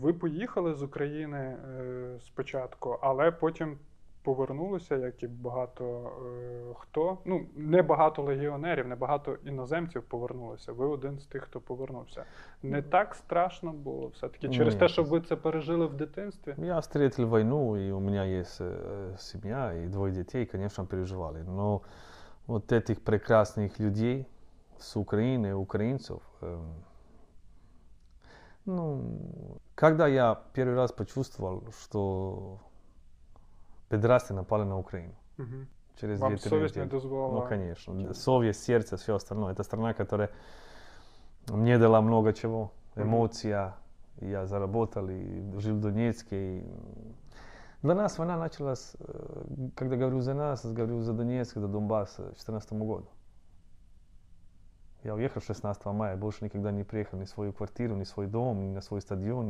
Ви поїхали з України е, спочатку, але потім повернулися, як і багато е, хто. Ну, не багато легіонерів, не багато іноземців повернулося. Ви один з тих, хто повернувся. Не так страшно було все-таки через Ні. те, що ви це пережили в дитинстві. Я встретил войну, и у меня есть э, семья и двое детей, конечно, переживали. Но вот этих прекрасных людей с Украины, украинцев, эм, ну, когда я первый раз почувствовал, что педрасты напали на Украину, Угу. через Вам две-три совість не недели. дозволила. Ну, конечно. Совесть, сердце, все остальное. Это страна, которая мне дала много чего. Эмоция. Я заработал и жил в Донецке. и Для нас война началась, э, когда говорю за нас, говорю за Донецк, за Донбасс в 2014 году. Я уехал 16 мая, больше никогда не приехал ни в свою квартиру, ни в свой дом, ни на свой стадион,